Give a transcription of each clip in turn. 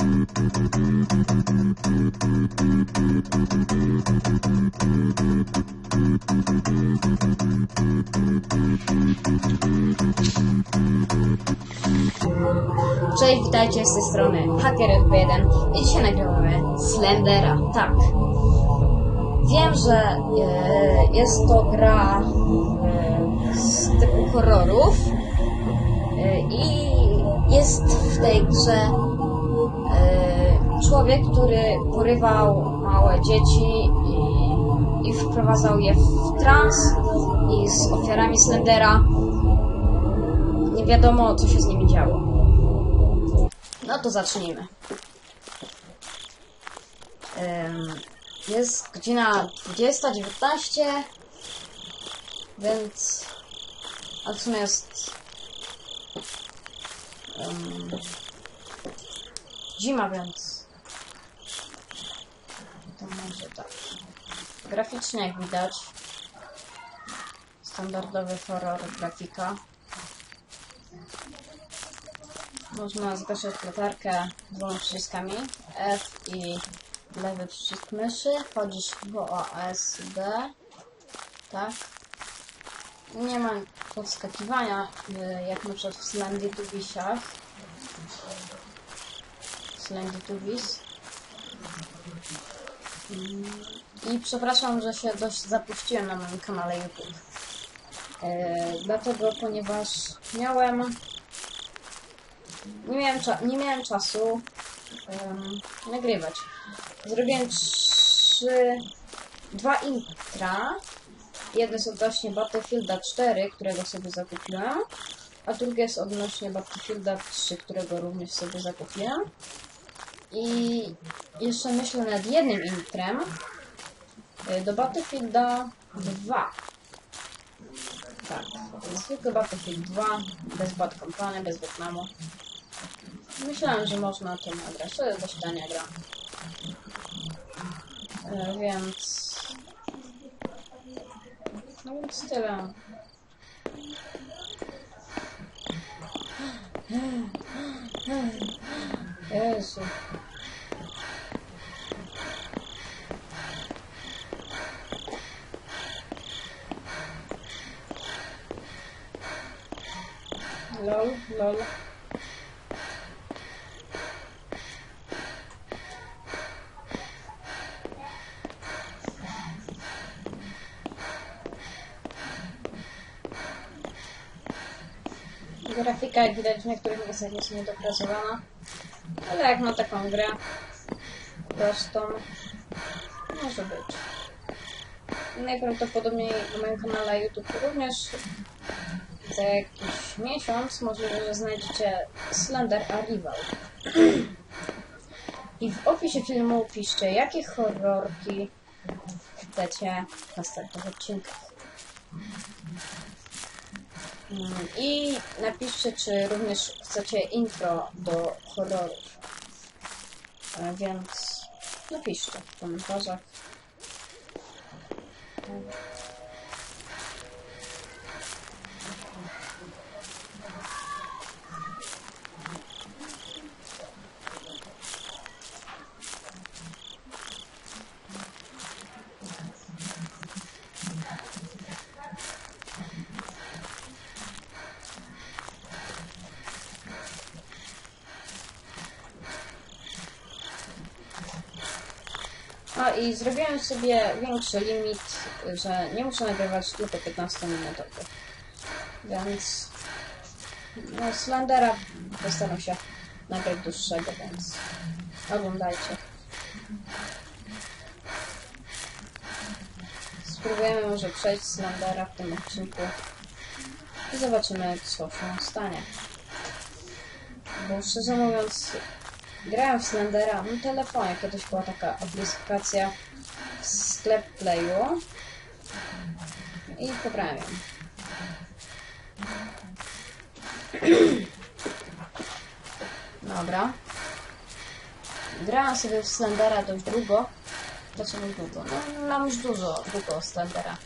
Cześć, witajcie z tej strony. Hacker 1 i dzisiaj nagrywamy Slendera, tak. Wiem, że e, jest to gra e, z typu horrorów e, i jest w tej grze człowiek, który porywał małe dzieci i, i wprowadzał je w trans i z ofiarami Slendera nie wiadomo, co się z nimi działo. No to zacznijmy. Jest godzina 20.19, więc... A w sumie jest... em, zima, więc... Może tak. Graficznie jak widać. Standardowy horror grafika. Można zgaszać latarkę dwoma przyciskami F i lewy przycisk myszy. Wchodzisz w OASD. Tak. Nie ma podskakiwania, y, jak na przykład w Slendy Tubisiach. Slendy Tubis. I przepraszam, że się dość zapuściłem na moim kanale YouTube. Yy, dlatego, ponieważ miałem nie miałem, cza- nie miałem czasu em, nagrywać. Zrobiłem trzy, dwa intra. Jedno jest odnośnie Battlefielda 4, którego sobie zakupiłem, a drugie jest odnośnie Battlefielda 3, którego również sobie zakupiłem. I jeszcze myślę nad jednym intrem y, do Battlefielda 2. Tak, zwykły Battlefield 2, bez Bad Company, bez Wietnamu. Myślałem, że można to nagrać. To jest dość tania gra. E, więc... No więc tyle. Jezu. Lol, lol. Grafika, jak widać, w niektórych miejscach jest niedopracowana. Ale jak na taką grę prostą, może być. Najprawdopodobniej na moim kanale YouTube również jakiś miesiąc możliwe, że znajdziecie Slender Arrival. I w opisie filmu piszcie, jakie horrorki chcecie w następnych odcinkach. Mm, I napiszcie, czy również chcecie intro do horrorów. A więc napiszcie w komentarzach. I zrobiłem sobie większy limit, że nie muszę nagrywać tylko 15 minutowy. Więc no, Slendera postaram się nagrać dłuższego, więc oglądajcie. Spróbujemy może przejść Slendera w tym odcinku i zobaczymy co się stanie. Bo szczerze mówiąc, grałem w Slendera na telefonie. Kiedyś była taka aplikacja w sklep Playu i ją. Dobra. Grałem sobie w Slendera dość długo. Dlaczego długo? No, mam już dużo, długo Slendera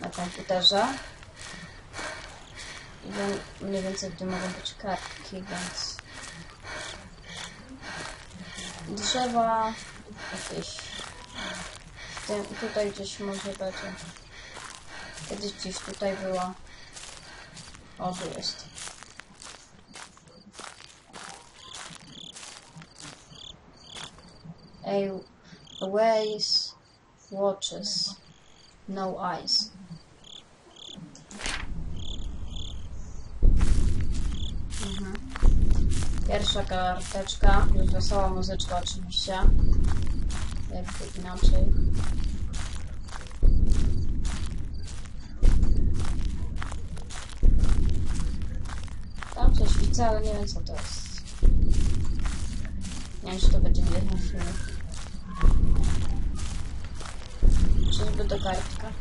na komputerze. I wiem mniej więcej gdzie mogą być kartki, więc... drzewa jakieś tym, tutaj gdzieś może będzie. Kiedyś gdzieś tutaj była. O, tu jest. A ways watches, no eyes. Mhm. Pierwsza karteczka, już wesoła muzyczka oczywiście. Jakby inaczej. Tam coś widzę, ale nie wiem co to jest. Nie wiem, czy to będzie widać na. Czyżby to kartka?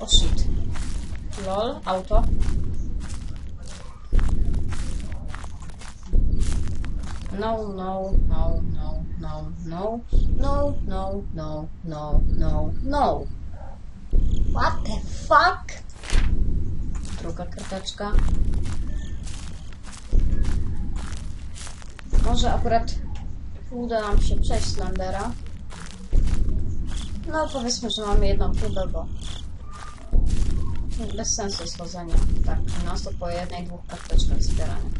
O shit. Lol, auto. No, no, no, no, no, no, no, no, no, no, no, no. What the fuck? Druga karteczka. Może akurat uda nam się przejść Slandera. No powiedzmy, że mamy jedną próbę, bo bez sensu jest. Tak, to po jednej, dwóch karteczkach zbierania.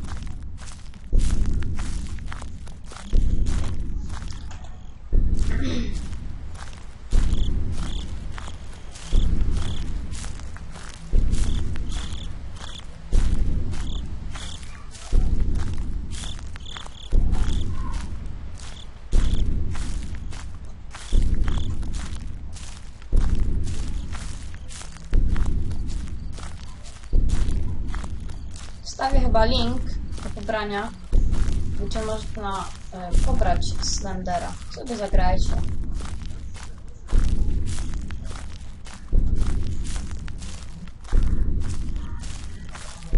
Chyba link do pobrania, gdzie można e, pobrać Slendera. Sobie zagrajcie.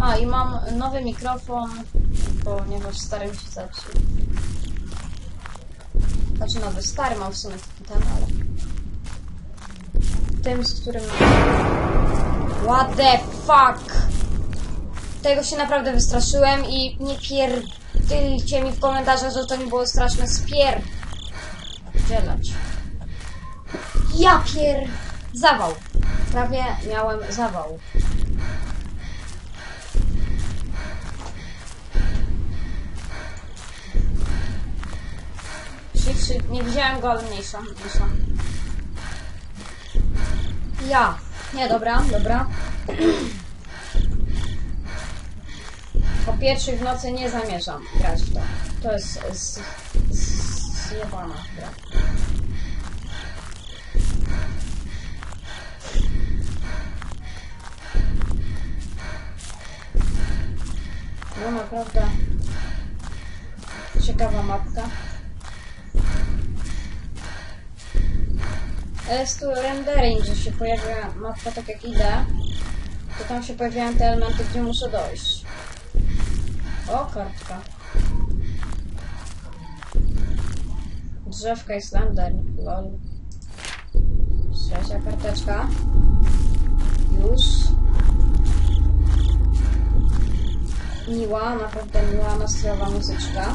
A i mam nowy mikrofon, ponieważ stary mi się zepsuł. Znaczy nowy, stary mam w sumie ten, ale... Tym, z którym... What the fuck? Tego się naprawdę wystraszyłem i nie pierdylcie mi w komentarzach, że to nie było straszne spier... Dzielać. Ja pier... Zawał. Prawie miałem zawał. Shit. Nie widziałem go, ale mniejsza, mniejsza. Ja. Nie, dobra, dobra. Po pierwszej w nocy nie zamierzam grać w to. To jest zjebana gra. No naprawdę ciekawa mapka. Jest tu rendering, że się pojawia mapka tak jak idę, to tam się pojawiają te elementy, gdzie muszę dojść. O, kartka. Drzewka jest lander. Lol. Trzecia karteczka. Już. Miła, naprawdę miła, nastrojowa muzyczka.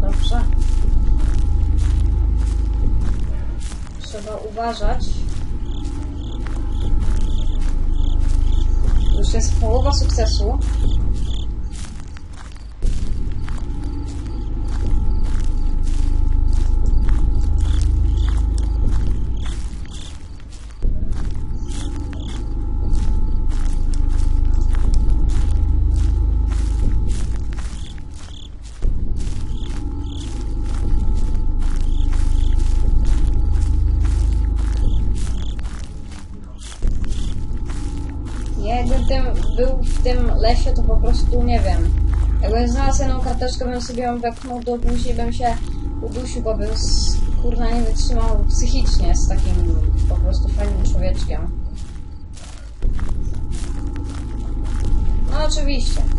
Dobrze. Trzeba uważać. Już jest połowa sukcesu. Tym był w tym lesie, to po prostu nie wiem. Jakbym znalazł jedną karteczkę, bym sobie ją wepchnął do buzi, bym się udusił, bo bym z, kurna nie wytrzymał psychicznie z takim po prostu fajnym człowieczkiem. No oczywiście.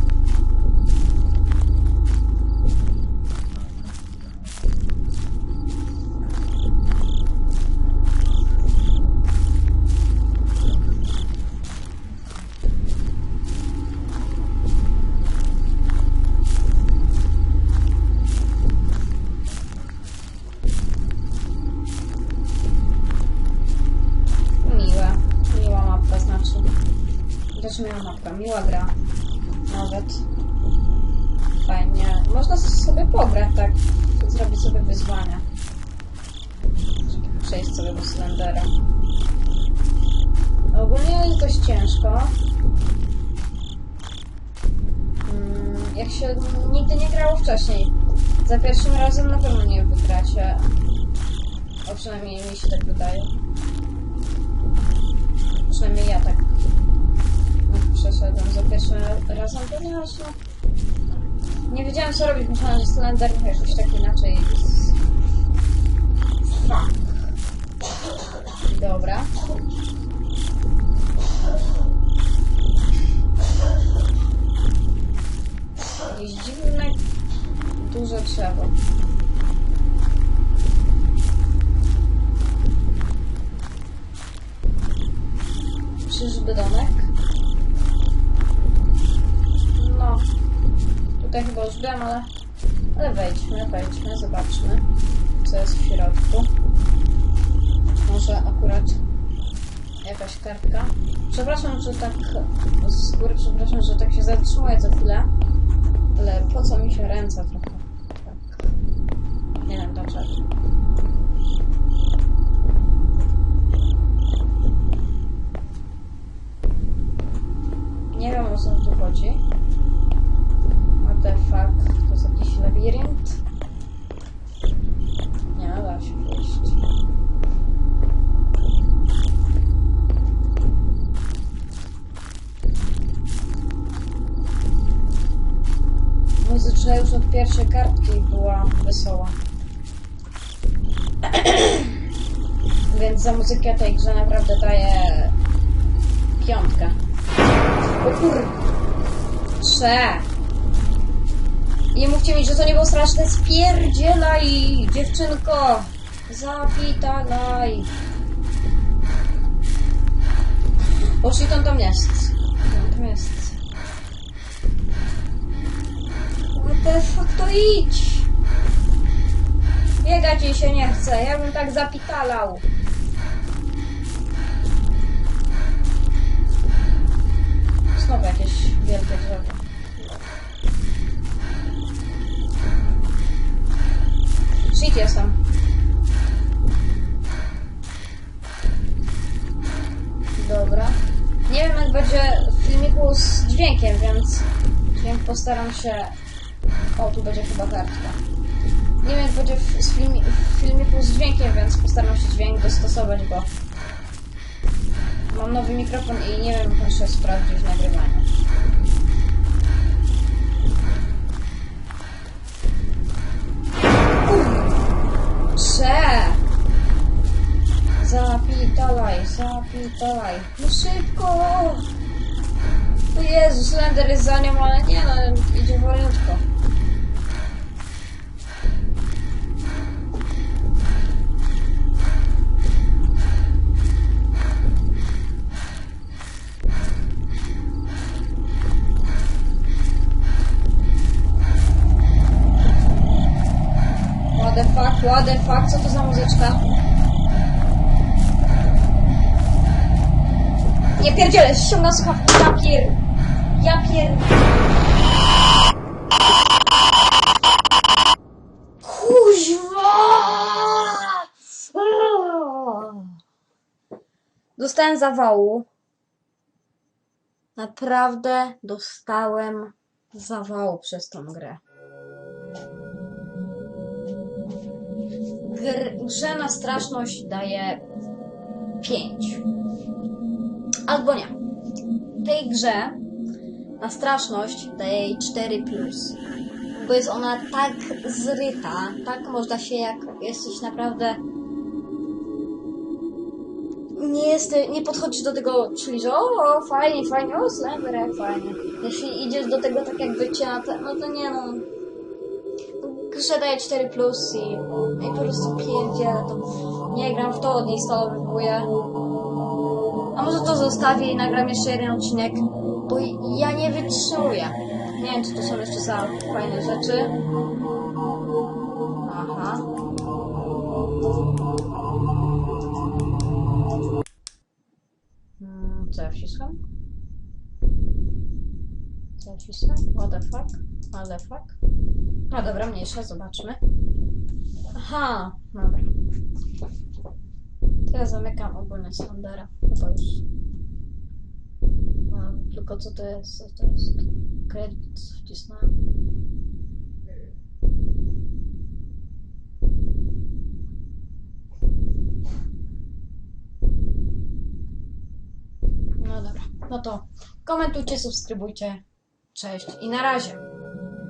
Sobie do Slendera. Ogólnie jest dość ciężko. Mm, Jak się nigdy nie grało wcześniej. Za pierwszym razem na pewno nie wygracie. A przynajmniej mi się tak wydaje. Przynajmniej ja tak przeszedłem za pierwszym razem, ponieważ no, nie wiedziałem co robić. Myślałem, że Slender jakoś tak inaczej. Fuck. Dobra. Jakieś dziwne, duże drzewo. Czyżby domek? No. Tutaj chyba już byłem, ale... Ale wejdźmy, wejdźmy, zobaczmy, co jest w środku. Może akurat jakaś kartka. Przepraszam, że tak z góry, przepraszam, że tak się zatrzymuję za chwilę. Ale po co mi się ręce trochę? Tak. Nie wiem dlaczego. Nie wiem o co tu chodzi. What the fuck? To jest jakiś labirynt? Nie, da się wyjść. Muzyczka już od pierwszej kartki była wesoła. Więc za muzykę tej grze naprawdę daję piątkę. O kur... Cze. Nie mówcie mi, że to nie było straszne. Spierdzielaj, dziewczynko. Zapitalaj. On tam. On tam jest. What the fuck, to idź. Biegać jej się nie chce. Ja bym tak zapitalał. Znowu jakieś wielkie drzewo. Shit jestem. Dobra. Nie wiem jak będzie w filmiku z dźwiękiem, więc dźwięk postaram się... O, tu będzie chyba kartka. Nie wiem jak będzie w, filmi, w filmiku z dźwiękiem, więc postaram się dźwięk dostosować, bo Mam nowy mikrofon i nie wiem, muszę sprawdzić w nagrywaniu. Prze! Zapitalaj, zapitalaj. No szybko! O Jezu, Slender jest za nią, ale nie no, idzie wolniutko. What the fuck, co to za muzyczka? Nie pierdzielę, ściągam słuchawki, ja pier... Ja pier... Dostałem zawału. Naprawdę dostałem zawału przez tą grę. Gr grze na straszność daje 5. Albo nie. Tej grze na straszność daje jej 4 plus. Bo jest ona tak zryta, tak można się jak jesteś naprawdę nie jest, nie podchodzisz do tego, czyli że o, fajnie, fajnie, o jak fajnie. Jeśli idziesz do tego tak jakby cię no to nie no. Grze daje 4 plus i, i po prostu pierdzielę to. Nie gram w to, odinstalowuję. A może to zostawię i nagram jeszcze jeden odcinek, bo ja nie wytrzymuję. Nie wiem, co to są jeszcze za fajne rzeczy. Aha. Mm, Co ja wcisłem? Co ja wcisłem? What the fuck? What the fuck? No dobra, mniejsza, zobaczmy. Aha, dobra. Teraz zamykam ogólnie Sandera. Chyba już. A, tylko co to jest? Co to jest? Kredyt wcisnąłem. No dobra. No to komentujcie, subskrybujcie. Cześć i na razie.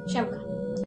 Siemka.